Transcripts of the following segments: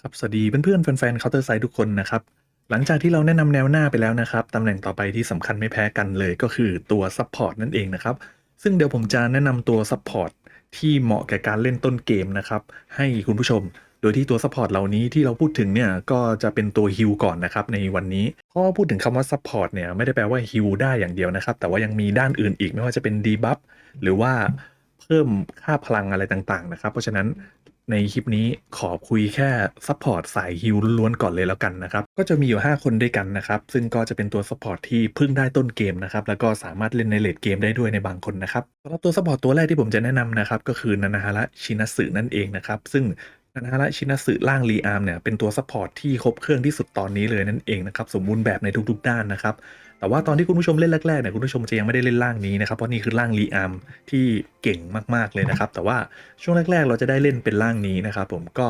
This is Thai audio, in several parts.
ครับ สวัสดีเพื่อนๆแฟนๆ Counter Strike ทุกคนนะครับ หลังจากที่เราแนะนำแนวหน้าไปแล้วนะครับ ตำแหน่งต่อไปที่สำคัญไม่แพ้กันเลยก็คือตัว Support นั่นเองนะครับ ซึ่งเดี๋ยวผมจะแนะนำตัว Support ที่เหมาะแก่การเล่นต้นเกมนะครับ ให้คุณผู้ชม โดยที่ตัว Support เหล่านี้ที่เราพูดถึงเนี่ย ก็จะเป็นตัวฮิลก่อนนะครับในวันนี้ เพราะว่าพูดถึงคำว่า Support เนี่ยไม่ได้แปลว่าฮิลได้อย่างเดียวนะครับ แต่ว่ายังมีด้านอื่นอีกไม่ว่าจะเป็น Debuff หรือว่าเพิ่มค่าพลังอะไรต่างๆนะครับ เพราะฉะนั้น ในคลิปนี้ขอคุยแค่ซัพพอร์ตสายฮิลล้วนก่อนเลยแล้วกันนะครับ ก็จะมีอยู่ 5 คนด้วยกันนะครับ ซึ่งก็จะเป็นตัวซัพพอร์ตที่พิ่งได้ต้นเกมนะครับ แล้วก็สามารถเล่นในเลดเกมได้ด้วยในบางคนนะครับสำหรับตัวซัพพอร์ตตัวแรกที่ผมจะแนะนำนะครับ ก็คือนานาฮาระชินัสึนั่นเองนะครับ ซึ่งนานาฮาระชินัสึล่างรีอาร์มเนี่ยเป็นตัวซัพพอร์ตที่ครบเครื่องที่สุดตอนนี้เลยนั่นเองนะครับสมบูรณ์แบบในทุกๆด้านนะครับ แต่ว่าตอนที่คุณผู้ชมเล่นแรกๆเนี่ยคุณผู้ชมจะยังไม่ได้เล่นร่างนี้นะครับเพราะนี่คือร่างรีอาร์มที่เก่งมากๆเลยนะครับ แต่ว่าช่วงแรก ๆ เราจะได้เล่นเป็นร่างนี้นะครับ ผมก็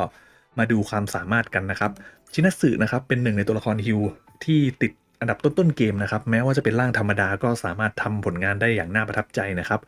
มาดูความสามารถกันนะครับชินัสึนะครับเป็นหนึ่งในตัวละครฮิวที่ติด อันดับต้นๆเกมนะครับ แม้ว่าจะเป็นร่างธรรมดาก็สามารถทำผลงานได้อย่างน่าประทับใจนะครับ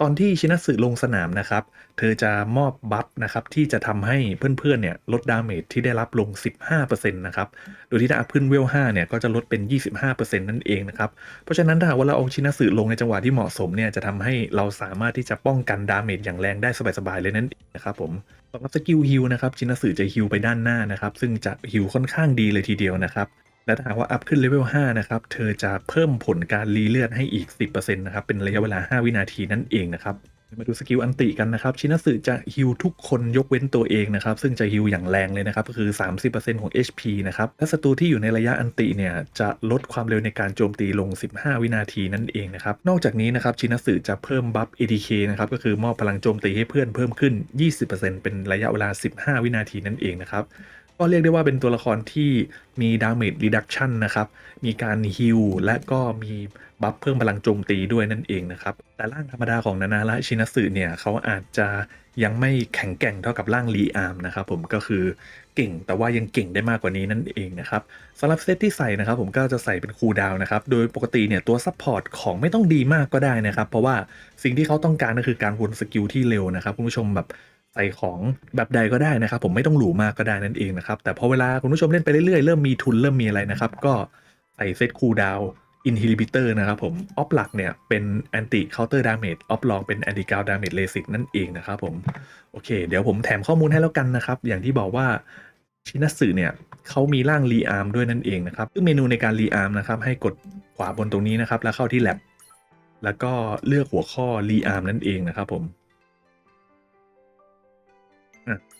ตอนที่ชินัสึลงสนามนะครับ เธอจะมอบบัฟนะครับที่จะทำให้เพื่อนๆเนี่ยลดดาเมจที่ได้รับลง 15%นะครับ โดยที่ถ้าอัพขึ้นเวล5เนี่ยก็จะลดเป็น 25%นั่นเองนะครับ เพราะฉะนั้นถ้าว่าเราเอาชินัสึลงในจังหวะที่เหมาะสมเนี่ยจะทำให้เราสามารถที่จะป้องกันดาเมจอย่างแรงได้สบายๆเลยนั่นเองนะครับผมสำหรับสกิลฮิลนะครับชินัสึจะฮิลไปด้านหน้านะครับซึ่งจะฮิลค่อนข้างดีเลยทีเดียวนะครับ และถ้าหากว่าอัพขึ้นเลเวล5นะครับ เธอจะเพิ่มผลการรีเลือดให้อีก 10%นะครับ เป็นระยะเวลา 5 วินาทีนั่นเองนะครับ มาดูสกิลอันติกันนะครับ ชินัสึจะฮิลทุกคนยกเว้นตัวเองนะครับ ซึ่งจะฮิลอย่างแรงเลยนะครับ ก็คือ 30%ของ HP นะครับ และศัตรูที่อยู่ในระยะอันติเนี่ยจะลดความเร็วในการโจมตีลง 15 วินาทีนั่นเองนะครับ นอกจากนี้นะครับ ชินัสึจะเพิ่มบัฟ ATK นะครับ ก็คือมอบพลังโจมตีให้เพื่อนเพิ่มขึ้น 20%เป็นระยะเวลา 15 วินาทีนั่นเองนะครับ ก็เรียกได้ว่าเป็นตัวละครที่มีดาเมจรีดักชันนะครับ มีการฮิลและก็มีบัฟเพิ่มพลังโจมตีด้วยนั่นเองนะครับ แต่ร่างธรรมดาของนานาระชินัสึเนี่ยเขาอาจจะยังไม่แข็งแกร่งเท่ากับร่างรีอาร์มนะครับผมก็คือเก่งแต่ว่ายังเก่งได้มากกว่านี้นั่นเองนะครับสำหรับเซตที่ใส่นะครับผมก็จะใส่เป็นคูลดาวนะครับโดยปกติเนี่ยตัวซัพพอร์ตของไม่ต้องดีมากก็ได้นะครับ เพราะว่าสิ่งที่เขาต้องการก็คือการวนสกิลที่เร็วนะครับคุณผู้ชมแบบ ใส่ของแบบใดก็ได้นะครับ ผมไม่ต้องหรูมากก็ได้นั่นเองนะครับ แต่พอเวลาคุณผู้ชมเล่นไปเรื่อยๆ เริ่มมีทุนเริ่มมีอะไรนะครับ ก็ใส่เซตคูลดาวอินฮิลิบิเตอร์นะครับผมออฟหลักเนี่ยเป็นแอนตี้เคาน์เตอร์ดาเมจออฟลองเป็นแอนตี้กาวดาเมจเลสิกนั่นเองนะครับผมโอเค เดี๋ยวผมแถมข้อมูลให้แล้วกันนะครับ อย่างที่บอกว่าชินัสึเนี่ยเขามีร่างรีอาร์มด้วยนั่นเองนะครับซึ่งเมนูในการรีอาร์มนะครับให้กดขวาบนตรงนี้นะครับ แล้วเข้าที่แล็บแล้วก็เลือกหัวข้อรีอาร์มนั่นเองนะครับผม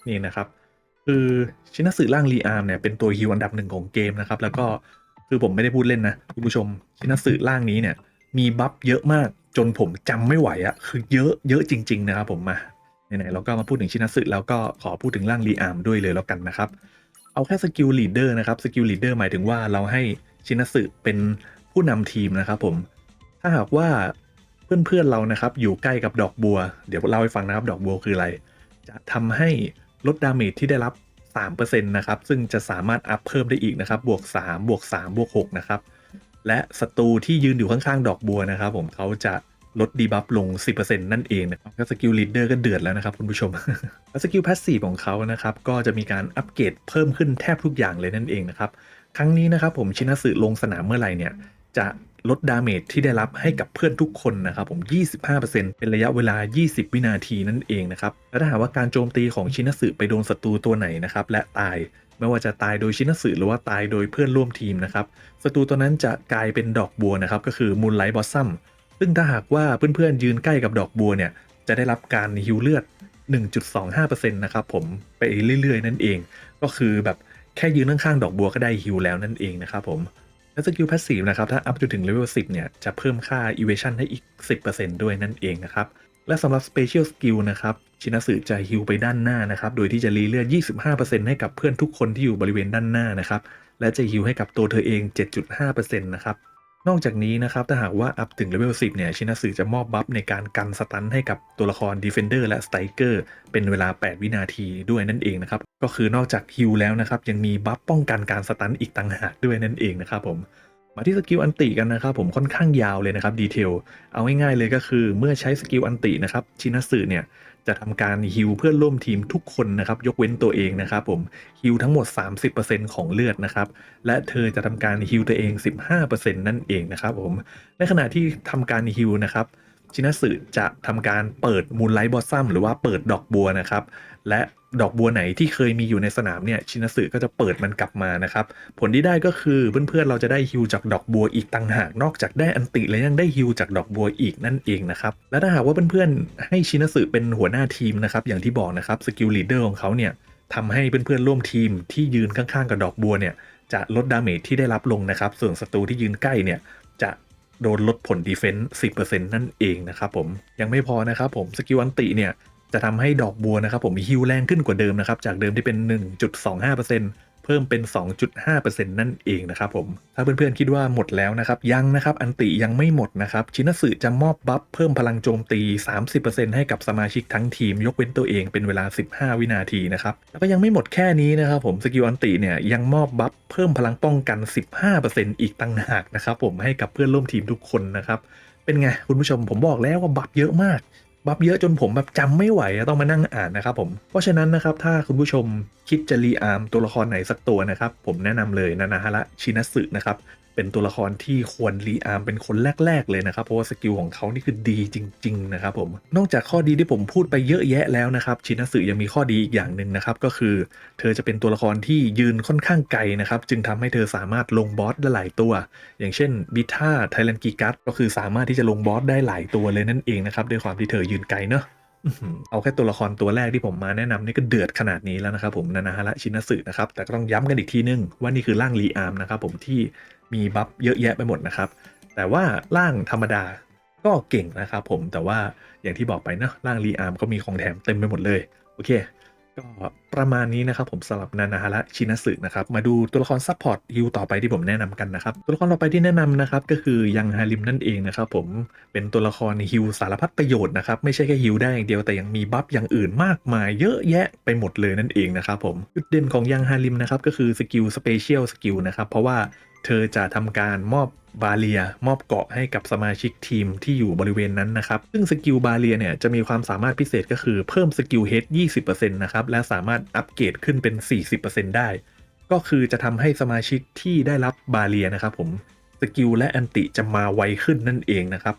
นี่นะครับ คือชินัสึร่างรีอาร์มเนี่ยเป็นตัวฮิวอันดับหนึ่งของเกมนะครับ แล้วก็คือผมไม่ได้พูดเล่นนะคุณผู้ชมชินัสึร่างนี้เนี่ย มีบัฟเยอะมากจนผมจำไม่ไหวอะคือเยอะเยอะจริง ๆ นะครับผมมาไหนๆเราก็มาพูดถึงชินัสึแล้วก็ขอพูดถึงร่างรีอาร์มด้วยเลยแล้วกันนะครับ เอาแค่สกิลลีดเดอร์นะครับสกิลลีดเดอร์หมายถึงว่าเราให้ชินัสึเป็นผู้นำทีมนะครับผมถ้าหากว่าเพื่อนๆเรานะครับอยู่ใกล้กับดอกบัว เดี๋ยวเล่าให้ฟังนะครับดอกบัวคืออะไร จะทำให้ ลดดาเมจที่ได้รับ3%นะครับ ซึ่งจะสามารถอัพเพิ่มได้อีกนะครับ บวก 3 บวก 3 บวก 6 นะครับ และศัตรูที่ยืนอยู่ข้างๆ ดอกบัวนะครับ ผมเขาจะลดดีบัฟลง 10%นั่นเองนะครับก็สกิลลีดเดอร์ก็เดือดแล้วนะครับคุณผู้ชม และสกิลพาสซีฟของเขานะครับ ก็จะมีการอัปเกรดเพิ่มขึ้นแทบทุกอย่างเลยนั่นเองนะครับ ครั้งนี้นะครับผมชินัสึลงสนามเมื่อไหร่เนี่ย จะ ลดดาเมจที่ได้รับให้กับเพื่อนทุกคนนะครับผม 25%เป็นระยะเวลา 20 วินาทีนั่นเองนะครับ และถ้าหากว่าการโจมตีของชินัสึไปโดนศัตรูตัวไหนนะครับและตายไม่ว่าจะตายโดยชินัสึหรือว่าตายโดยเพื่อนร่วมทีมนะครับศัตรูตัวนั้นจะกลายเป็นดอกบัวนะครับก็คือมูลไลท์บอสซัมซึ่งถ้าหากว่าเพื่อนๆยืนใกล้กับดอกบัวเนี่ยจะได้รับการฮิวเลือด 1.25%นะครับผมไปเรื่อยๆ นั่นเอง ก็คือแบบแค่ยืนข้างๆดอกบัวก็ได้ฮิวแล้วนั่นเองนะครับผม และสกิลพาสซีฟนะครับ ถ้าอัพจนถึงเลเวล10 เนี่ย จะเพิ่มค่า evasion ให้อีก 10%ด้วยนั่นเองนะครับ และสำหรับ Special Skill นะครับ ชินาสึจะฮิลไปด้านหน้านะครับ โดยที่จะรีเลือด 25%ให้กับเพื่อนทุกคนที่อยู่บริเวณด้านหน้านะครับ และจะฮิลให้กับตัวเธอเอง 7.5%นะครับ นอกจากนี้นะครับถ้าหากว่าอัพถึงเลเวล10 เนี่ย ชินัสึจะมอบบัฟในการกันสตันให้กับตัวละคร Defender และ Striker เป็นเวลา 8 วินาทีด้วยนั่นเองนะครับ ก็คือนอกจากฮิลแล้วนะครับ ยังมีบัฟป้องกันการสตันอีกต่างหากด้วยนั่นเองนะครับผมมาที่สกิลอันติกันนะครับผมค่อนข้างยาวเลยนะครับดีเทลเอาง่ายๆเลยก็คือเมื่อใช้สกิลอันตินะครับชินัสึเนี่ย จะทำการฮิลเพื่อนร่วมทีมทุกคนนะครับ ยกเว้นตัวเองนะครับผมฮิลทั้งหมด 30%ของเลือดนะครับ และเธอจะทำการฮิลตัวเอง 15%นั่นเองนะครับผมในขณะที่ทำการฮิลนะครับ ชินสึจะทำการเปิดมูลไลท์บอสซัมหรือว่าเปิดดอกบัวนะครับ และดอกบัวไหนที่เคยมีอยู่ในสนามเนี่ยชินสึก็จะเปิดมันกลับมานะครับ ผลที่ได้ก็คือเพื่อนๆเราจะได้ฮิวจากดอกบัวอีกต่างหากนอกจากได้อันติและยังได้ฮิวจากดอกบัวอีกนั่นเองนะครับและถ้าหากว่าเพื่อนๆให้ชินสึเป็นหัวหน้าทีมนะครับอย่างที่บอกนะครับสกิลลีดเดอร์ของเขาเนี่ยทำให้เพื่อนๆร่วมทีมที่ยืนข้างๆ กับดอกบัวเนี่ยจะลดดาเมจที่ได้รับลงนะครับ ส่วนศัตรูที่ยืนใกล้เนี่ยจะ โดนลดผลดีเฟนซ์10%นั่นเองนะครับผมยังไม่พอนะครับผมสกิลอันติเนี่ยจะทำให้ดอกบัวนะครับผมฮิวแรงขึ้นกว่าเดิมนะครับจากเดิมที่เป็น 1.25% เพิ่มเป็น 2.5%นั่นเองนะครับผม ถ้าเพื่อนๆคิดว่าหมดแล้วนะครับ ยังนะครับ อันติยังไม่หมดนะครับ ชินสึจะมอบบัฟเพิ่มพลังโจมตี 30%ให้กับสมาชิกทั้งทีม ยกเว้นตัวเองเป็นเวลา 15 วินาทีนะครับ แล้วก็ยังไม่หมดแค่นี้นะครับผม สกิลอันติเนี่ยยังมอบบัฟเพิ่มพลังป้องกัน 15%อีกตั้งหากนะครับผมให้กับเพื่อนร่วมทีมทุกคนนะครับ เป็นไงคุณผู้ชมผมบอกแล้วว่าบัฟเยอะมาก บัฟเยอะจนผมแบบจำไม่ไหวต้องมานั่งอ่านนะครับผม เพราะฉะนั้นนะครับถ้าคุณผู้ชมคิดจะรีอาร์มตัวละครไหนสักตัวนะครับ ผมแนะนำเลยนานาฮาระชินัสึนะครับ เป็นตัวละครที่ควรรีอาร์มเป็นคนแรก ๆ เลยนะครับ เพราะว่าสกิลของเขานี่คือดีจริง ๆ นะครับผมนอกจากข้อดีที่ผมพูดไปเยอะแยะแล้วนะครับ ชินัสึยังมีข้อดีอีกอย่างหนึ่งนะครับ ก็คือ เธอจะเป็นตัวละครที่ยืนค่อนข้างไกลนะครับ จึงทำให้เธอสามารถลงบอสได้หลายตัว อย่างเช่นบิท่าไทแลนกีกัสก็คือสามารถที่จะลงบอสได้หลายตัวเลยนั่นเองนะครับด้วยความที่เธอยืนไกลเนอะ เอาแค่ตัวละครตัวแรกที่ผมมาแนะนำนี่ก็เดือดขนาดนี้แล้วนะครับผมนานาฮาระชินาสึนะครับแต่ก็ต้องย้ำกันอีกทีนึงว่านี่คือร่างรีอาร์มนะครับผมที่มีบัฟเยอะแยะไปหมดนะครับ แต่ว่าร่างธรรมดาก็เก่งนะครับผมแต่ว่าอย่างที่บอกไปนะร่างรีอาร์มก็มีของแถมเต็มไปหมดเลย โอเค ก็ประมาณนี้นะครับผมสำหรับนานาฮาระชินัสึนะครับมาดูตัวละครซัพพอร์ตฮิวต่อไปที่ผมแนะนำกันนะครับตัวละครต่อไปที่แนะนำนะครับก็คือยังฮาริมนั่นเองนะครับผมเป็นตัวละครฮิวสารพัดประโยชน์นะครับไม่ใช่แค่ฮิวได้อย่างเดียวแต่ยังมีบัฟอย่างอื่นมากมายเยอะแยะไปหมดเลยนั่นเองนะครับผมจุดเด่นของยังฮาริมนะครับก็คือสกิลสเปเชียลสกิลนะครับเพราะว่า เธอจะทำการมอบบาเลียมอบเกาะให้กับสมาชิกทีมที่อยู่บริเวณนั้นนะครับ ซึ่งสกิลบาเลียเนี่ยจะมีความสามารถพิเศษก็คือเพิ่มสกิลเฮด20%นะครับ และสามารถอัปเกรดขึ้นเป็น 40%ได้ ก็คือจะทำให้สมาชิกที่ได้รับบาเลียนะครับผมสกิลและอันติจะมาไวขึ้นนั่นเองนะครับ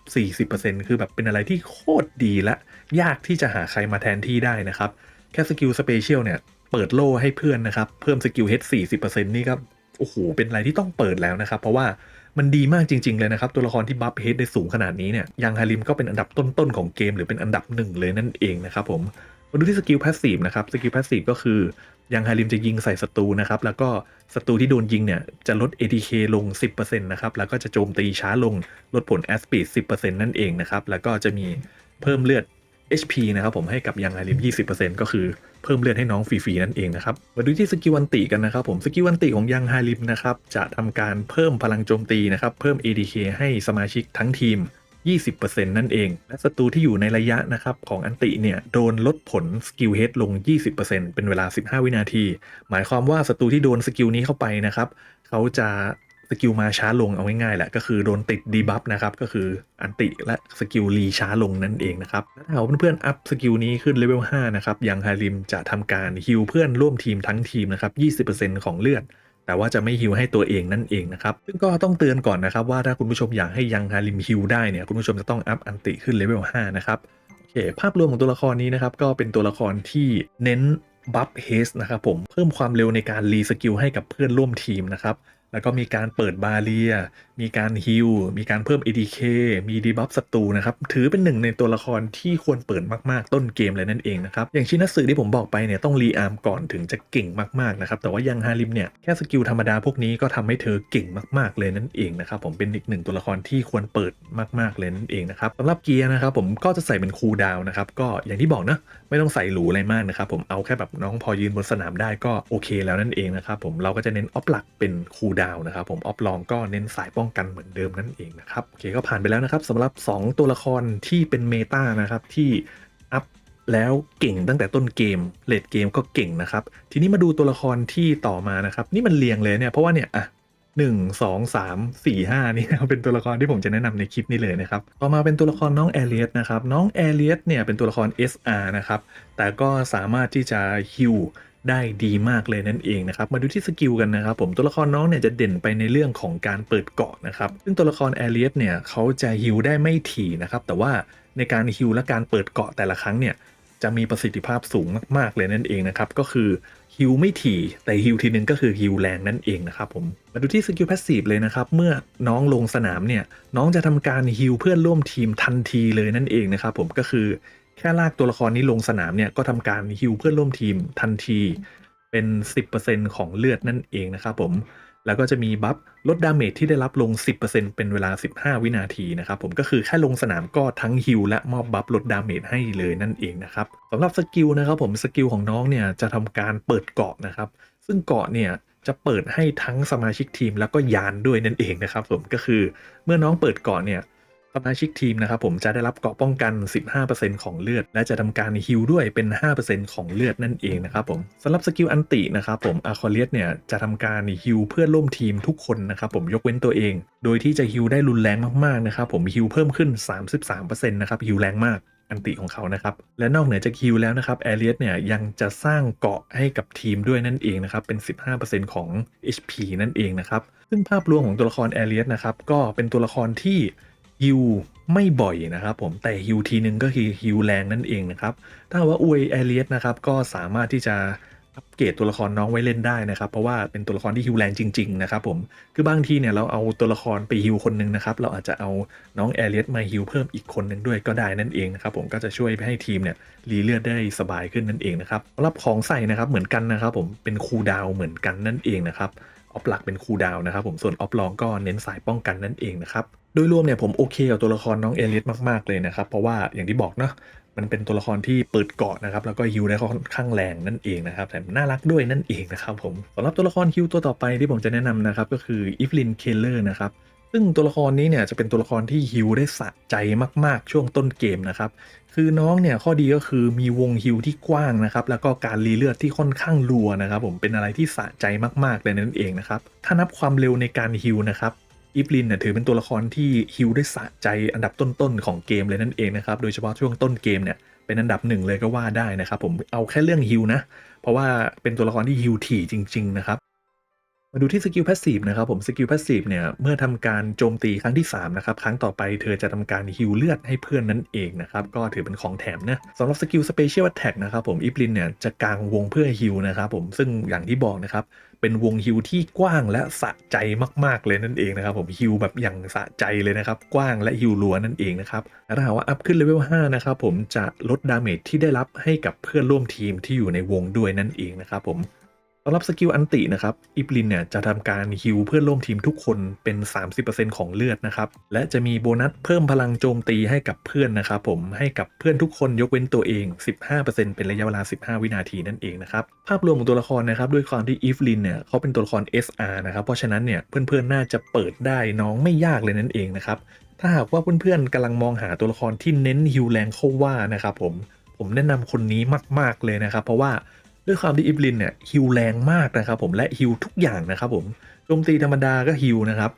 40%คือแบบเป็นอะไรที่โคตรดีและ ยากที่จะหาใครมาแทนที่ได้นะครับ แค่สกิลสเปเชียลเนี่ยเปิดโล่ให้เพื่อนนะครับ เพิ่มสกิลเฮด40%นี่ก็ โอ้โหเป็นอะไรที่ต้องเปิดแล้วนะครับ เพราะว่ามันดีมากจริง ๆ เลยนะครับ ตัวละครที่บัฟเฮดได้สูงขนาดนี้เนี่ยยังฮาริมก็เป็นอันดับต้นๆของเกมหรือเป็นอันดับหนึ่งเลยนั่นเองนะครับผมมาดูที่สกิลพาสซีฟนะครับสกิลพาสซีฟก็คือยังฮาริมจะยิงใส่ศัตรูนะครับ แล้วก็ศัตรูที่โดนยิงเนี่ยจะลด ATK ลง 10%นะครับ แล้วก็จะโจมตีช้าลงลดผลแอสปีด10%นั่นเองนะครับ แล้วก็จะมีเพิ่มเลือด HP นะครับผมให้กับยังไฮริม20%ก็คือเพิ่มเลือดให้น้องฟรีๆนั่นเองนะครับ มาดูที่สกิลวันติกันนะครับผมสกิลวันติของยังไฮริมนะครับจะทำการเพิ่มพลังโจมตีนะครับเพิ่ม ADK ให้สมาชิกทั้งทีม 20%นั่นเอง และศัตรูที่อยู่ในระยะนะครับของอันติเนี่ยโดนลดผลสกิลเฮดลง 20%เป็นเวลา 15 วินาที หมายความว่าศัตรูที่โดนสกิลนี้เข้าไปนะครับเขาจะ สกิลมาช้าลงเอาง่ายๆแหละก็คือโดนติดดีบัฟนะครับก็คืออันติและสกิลรีช้าลงนั่นเองนะครับถ้าเพื่อนๆอัพสกิลนี้ขึ้นเลเวล5นะครับยังฮาริมจะทำการฮิลเพื่อนร่วมทีมทั้งทีมนะครับ 20%ของเลือดแต่ว่าจะไม่ฮิวให้ตัวเองนั่นเองนะครับ ซึ่งก็ต้องเตือนก่อนนะครับว่าถ้าคุณผู้ชมอยากให้ยังฮาริมฮิวได้เนี่ยคุณผู้ชมจะต้องอัพอันติขึ้นเลเวล5นะครับโอเคภาพรวมของตัวละครนี้นะครับก็เป็นตัวละครที่เน้นบัฟเฮสนะครับผมเพิ่มความเร็วในการรีสกิลให้กับเพื่อนร่วมทีมนะครับ แล้วก็มีการเปิดบาเรีย มีการฮิล มีการเพิ่ม ADK มีดีบัฟศัตรูนะครับ ถือเป็นหนึ่งในตัวละครที่ควรเปิดมากๆ ต้นเกมเลยนั่นเองนะครับ อย่างชินัสึที่ผมบอกไปเนี่ยต้องรีอาร์มก่อนถึงจะเก่งมากๆนะครับ แต่ว่ายังฮาริมเนี่ยแค่สกิลธรรมดาพวกนี้ก็ทำให้เธอเก่งมากๆเลยนั่นเองนะครับ ผมเป็นอีกหนึ่งตัวละครที่ควรเปิดมากๆเลยนั่นเองนะครับสำหรับเกียร์นะครับผมก็จะใส่เป็นคูลดาวน์นะครับ ก็อย่างที่บอกนะไม่ต้องใส่หรูอะไรมากนะครับ ผมเอาแค่แบบน้องพอยืนบนสนามได้ก็โอเค แล้วนั่นเองนะครับผมเราก็จะเน้นออฟหลักเป็นคูลดาวนะครับผมออฟลองก็เน้นสายป้องกันเหมือนเดิมนั่นเองนะครับโอเคก็ผ่านไปแล้วนะครับสำหรับ 2 ตัวละครที่เป็นเมตานะครับที่อัพแล้วเก่งตั้งแต่ต้นเกมเลดเกมก็เก่งนะครับทีนี้มาดูตัวละครที่ต่อมานะครับนี่มันเรียงเลยเนี่ยเพราะว่าเนี่ยอะ1 2 3 4 5นี่เป็นตัวละครที่ผมจะแนะนำในคลิปนี้เลยนะครับ ต่อมาเป็นตัวละครน้องแอเรียสนะครับ น้องแอเรียสเนี่ยเป็นตัวละคร SR นะครับ แต่ก็สามารถที่จะฮิว ได้ดีมากเลยนั่นเองนะครับ มาดูที่สกิลกันนะครับผมตัวละครน้องเนี่ยจะเด่นไปในเรื่องของการเปิดเกาะนะครับ ซึ่งตัวละครแอเรียสเนี่ยเขาจะฮิวได้ไม่ถี่นะครับ แต่ว่าในการฮิวและการเปิดเกาะแต่ละครั้งเนี่ยจะมีประสิทธิภาพสูงมาก ๆ เลยนั่นเองนะครับ ก็คือฮิวไม่ถี่ แต่ฮิวทีนึงก็คือฮิวแรงนั่นเองนะครับผม มาดูที่สกิลแพสซีฟเลยนะครับ เมื่อน้องลงสนามเนี่ย น้องจะทำการฮิวเพื่อนร่วมทีมทันทีเลยนั่นเองนะครับผมก็คือ แค่ลากตัวละครนี้ลงสนามเนี่ยก็ทำการฮิวเพื่อนร่วมทีมทันทีเป็น 10%ของเลือดนั่นเองนะครับผม แล้วก็จะมีบัฟลดดาเมจที่ได้รับลง 10%เป็นเวลา 15 วินาทีนะครับผมก็คือแค่ลงสนามก็ทั้งฮิลและมอบบัฟลดดาเมจให้เลยนั่นเองนะครับสำหรับสกิลนะครับผมสกิลของน้องเนี่ยจะทำการเปิดเกาะนะครับ ซึ่งเกาะเนี่ยจะเปิดให้ทั้งสมาชิกทีมแล้วก็ยานด้วยนั่นเองนะครับผมก็คือเมื่อน้องเปิดเกาะเนี่ย สมาชิกทีมนะครับผมจะได้รับเกราะป้องกัน 15%ของเลือด และจะทำการฮิลด้วยเป็น 5%ของเลือดนั่นเองนะครับผมสำหรับสกิลอันตินะครับผมอาคอเลียสเนี่ยจะทำการฮิลเพื่อนร่วมทีมทุกคนนะครับผมยกเว้นตัวเอง โดยที่จะฮิลได้รุนแรงมากๆนะครับผมฮิลเพิ่มขึ้น 33%นะครับฮิลแรงมากอันติของเขานะครับ และนอกเหนือจากฮิลแล้วนะครับแอเรียสเนี่ยยังจะสร้างเกาะให้กับทีมด้วยนั่นเองนะครับ เป็น 15%ของ HP นั่นเองนะครับ ซึ่งภาพรวมของตัวละครแอเรียสนะครับ ก็เป็นตัวละครที่ ฮิลไม่บ่อยนะครับผมแต่ฮิลทีนึงก็คือฮิลแรงนั่นเองนะครับ ถ้าว่าอวยแอเรียสนะครับก็สามารถที่จะอัปเกรดตัวละครน้องไว้เล่นได้นะครับ เพราะว่าเป็นตัวละครที่ฮิลแรงจริงๆนะครับผมคือบางทีเนี่ยเราเอาตัวละครไปฮิลคนหนึงนะครับเราอาจจะเอาน้องแอเรียสมาฮิลเพิ่มอีกคนหนึ่งด้วยก็ได้นั่นเองนะครับผมก็จะช่วยให้ทีมเนี่ยรีเลือดได้สบายขึ้นนั่นเองนะครับสำหรับของใส่นะครับเหมือนกันนะครับผมเป็นคูดาวเหมือนกันนั่นเองนะครับออฟหลักเป็นคูดาวน์นะครับผมส่วนออฟลองก็เน้นสายป้องกันนั่นเองนะครับ โดยรวมเนี่ยผมโอเคกับตัวละครน้องเอเลียสมากๆเลยนะครับ เพราะว่าอย่างที่บอกเนาะมันเป็นตัวละครที่เปิดเกาะนะครับ แล้วก็ฮิวได้ค่อนข้างแรงนั่นเองนะครับแต่น่ารักด้วยนั่นเองนะครับผมสำหรับตัวละครฮิวตัวต่อไปที่ผมจะแนะนำนะครับก็คืออีฟลินเคเลอร์นะครับซึ่งตัวละครนี้เนี่ยจะเป็นตัวละครที่ฮิวได้สะใจมากๆ ช่วงต้นเกมนะครับ คือน้องเนี่ยข้อดีก็คือมีวงฮิวที่กว้างนะครับ แล้วก็การรีเลือดที่ค่อนข้างรัวนะครับ ผมเป็นอะไรที่สะใจมากๆเลยนั่นเองนะครับ ถ้านับความเร็วในการฮิวนะครับ อีฟลินเนี่ยถือเป็นตัวละครที่ฮิลได้สะใจอันดับต้นๆของเกมเลยนั่นเองนะครับ โดยเฉพาะช่วงต้นเกมเนี่ยเป็นอันดับหนึ่งเลยก็ว่าได้นะครับ ผมเอาแค่เรื่องฮิลนะ เพราะว่าเป็นตัวละครที่ฮิลถี่จริง ๆ นะครับ มาดูที่สกิลแพสซีฟนะครับผมสกิลแพสซีฟเนี่ยเมื่อทำการโจมตีครั้งที่3นะครับครั้งต่อไปเธอจะทำการฮิลเลือดให้เพื่อนนั่นเองนะครับก็ถือเป็นของแถมนะสำหรับสกิลสเปเชียลแท็กนะครับผมอีฟลินเนี่ยจะกางวงเพื่อฮิลนะครับผมซึ่งอย่างที่บอกนะครับ เป็นวงฮิวที่กว้างและสะใจมากๆเลยนั่นเองนะครับผมฮิวแบบอย่างสะใจเลยนะครับกว้างและฮิวลัวนั่นเองนะครับถ้าหากว่าอัพขึ้นเลเวล5นะครับผมจะลดดาเมจที่ได้รับให้กับเพื่อนร่วมทีมที่อยู่ในวงด้วยนั่นเองนะครับผม สำหรับสกิลอันตินะครับอิบลินเนี่ยจะทำการฮิวเพื่อนร่วมทีมทุกคนเป็น 30%ของเลือดนะครับและจะมีโบนัสเพิ่มพลังโจมตีให้กับเพื่อนนะครับผมให้กับเพื่อนทุกคนยกเว้นตัวเอง 15%เป็นระยะเวลา 15 วินาทีนั่นเองนะครับภาพรวมของตัวละครนะครับด้วยความที่อีฟลินเนี่ยเขาเป็นตัวละคร SR นะครับเพราะฉะนั้นเนี่ยเพื่อนๆน่าจะเปิดได้น้องไม่ยากเลยนั่นเองนะครับถ้าหากว่าเพื่อนๆกำลังมองหาตัวละครที่เน้นฮิวแรงเข้าว่านะครับผมผมแนะนำคนนี้มาก ๆเลยนะครับเพราะว่า ด้วยความที่อีฟลินเนี่ยฮิวแรงมากนะครับผมและฮิวทุกอย่างนะครับผมโจมตีธรรมดาก็ฮิวนะครับ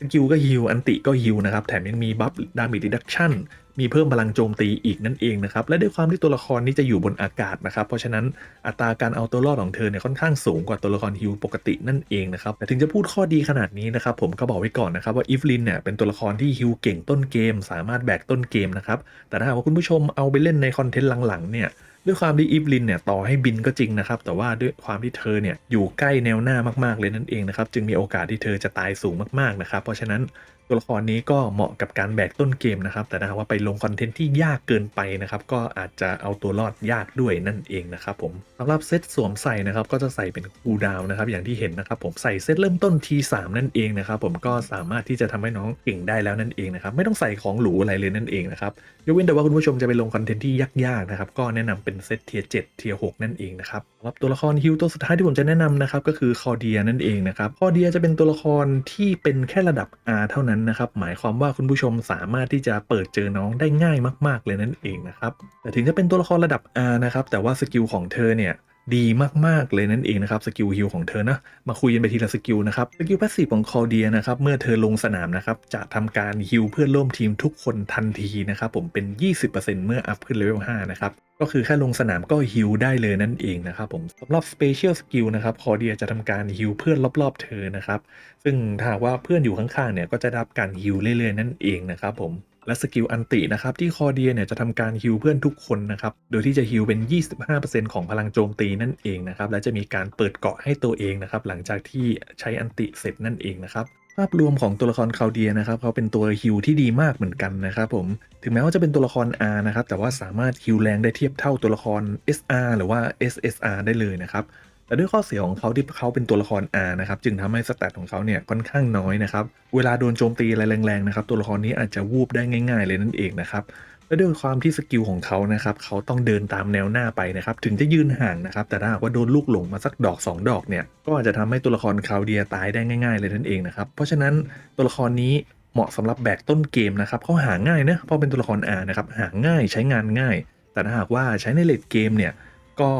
สกิลก็ฮิวอันติก็ฮิวนะครับแถมยังมีบัฟดามจดิดักชันมีเพิ่มพลังโจมตีอีกนั่นเองนะครับและด้วยความที่ตัวละครนี้จะอยู่บนอากาศนะครับเพราะฉะนั้นอัตราการเอาตัวรอดของเธอเนี่ยค่อนข้างสูงกว่าตัวละครฮิวปกตินั่นเองนะครับแต่ถึงจะพูดข้อดีขนาดนี้นะครับผมก็บอกไว้ก่อนนะครับว่าอีฟลินเนี่ยเป็นตัวละครที่ฮิวเก่งต้นเกม สามารถแบกต้นเกมนะครับแต่ถ้าหากว่าคุณผู้ชมเอาไปเล่นในคอนเทนต์หลังๆเนี่ย ด้วยความที่อีฟลินเนี่ยต่อให้บินก็จริงนะครับ แต่ว่าด้วยความที่เธอเนี่ยอยู่ใกล้แนวหน้ามากๆเลยนั่นเองนะครับ จึงมีโอกาสที่เธอจะตายสูงมากๆนะครับ เพราะฉะนั้นตัวละครนี้ก็เหมาะกับการแบกต้นเกมนะครับ แต่ถ้าว่าไปลงคอนเทนต์ที่ยากเกินไปนะครับ ก็อาจจะเอาตัวรอดยากด้วยนั่นเองนะครับผมสำหรับเซตสวมใส่นะครับ ก็จะใส่เป็นคูดาวนะครับ อย่างที่เห็นนะครับ ผมใส่เซตเริ่มต้น T3 นั่นเองนะครับ ผมก็สามารถที่จะทำให้น้องเก่งได้แล้วนั่นเองนะครับ ไม่ต้องใส่ของหรูอะไรเลยนั่นเองนะครับ ยกเว้นแต่ว่าคุณผู้ชมจะไปลงคอนเทนต์ที่ยากๆนะครับ ก็แนะนำเป็นเซตเทียร์7เทียร์6นั่นเองนะครับสำหรับตัวละครฮิวตัวสุดท้ายที่ผมจะแนะนำนะครับก็คือคอเดียนั่นเองนะครับคอเดียจะเป็นตัวละครที่เป็นแค่ระดับ R เท่านั้นนะครับหมายความว่าคุณผู้ชมสามารถที่จะเปิดเจอน้องได้ง่ายมาก ๆ เลยนั่นเองนะครับแต่ถึงจะเป็นตัวละครระดับ R นะครับแต่ว่าสกิลของเธอเนี่ย ดีมากๆเลยนั่นเองนะครับสกิลฮิลของเธอนะมาคุยกันไปทีละสกิลนะครับสกิลแพสซีฟของคอเดียนะครับเมื่อเธอลงสนามนะครับจะทำการฮิลเพื่อนร่วมทีมทุกคนทันทีนะครับผมเป็น 20%เมื่ออัพขึ้นเลเวล5นะครับก็คือแค่ลงสนามก็ฮิลได้เลยนั่นเองนะครับผมสำหรับ Special Skill นะครับคอเดียจะทำการฮิลเพื่อนรอบๆเธอนะครับ ซึ่งถ้าว่าเพื่อนอยู่ข้างๆเนี่ยก็จะรับการฮิลเรื่อยๆนั่นเองนะครับผม และสกิลอันตินะครับที่คอเดียเนี่ยจะทำการฮิลเพื่อนทุกคนนะครับ โดยที่จะฮิลเป็น 25%ของพลังโจมตีนั่นเองนะครับ และจะมีการเปิดเกาะให้ตัวเองนะครับ หลังจากที่ใช้อันติเสร็จนั่นเองนะครับภาพรวมของตัวละครคาเดียนะครับเขาเป็นตัวฮิลที่ดีมากเหมือนกันนะครับผมถึงแม้ว่าจะเป็นตัวละคร R นะครับแต่ว่าสามารถฮิลแรงได้เทียบเท่าตัวละคร SR หรือว่า SSR ได้เลยนะครับ แต่ด้วยข้อเสียของเขาที่เขาเป็นตัวละคร R นะครับจึงทำให้สแตทของเขาเนี่ยค่อนข้างน้อยนะครับเวลาโดนโจมตีอะไรแรงๆนะครับตัวละครนี้อาจจะวูบได้ง่าย ๆ เลยนั่นเองนะครับและด้วยความที่สกิลของเขานะครับเขาต้องเดินตามแนวหน้าไปนะครับถึงจะยืนห่างนะครับแต่ถ้าหากว่าโดนลูกหลงมาสักดอก 2 ดอกเนี่ยก็อาจจะทำให้ตัวละครคาวเดียตายได้ง่ายๆเลยนั่นเองนะครับเพราะฉะนั้นตัวละครนี้เหมาะสำหรับแบกต้นเกมนะครับเขาหาง่ายนะเพราะเป็นตัวละคร R นะครับหาง่ายใช้งานง่าย แต่ถ้าหากว่าใช้ในเลดเกมเนี่ยก็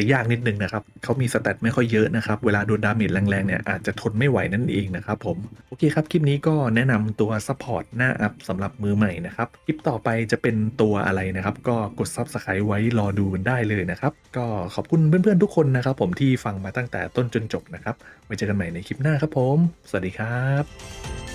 จะยากนิดนึงนะครับเขามีสแตทไม่ค่อยเยอะนะครับ เวลาโดนดาเมจแรงๆเนี่ยอาจจะทนไม่ไหวนั่นเองนะครับผม โอเคครับ คลิปนี้ก็แนะนำตัวซัพพอร์ตหน้าอัพสำหรับมือใหม่นะครับ คลิปต่อไปจะเป็นตัวอะไรนะครับ ก็กด Subscribe ไว้รอดูกันได้เลยนะครับ ก็ขอบคุณเพื่อนๆทุกคนนะครับ ผมที่ฟังมาตั้งแต่ต้นจนจบนะครับไว้เจอกันใหม่ในคลิปหน้าครับผม สวัสดีครับ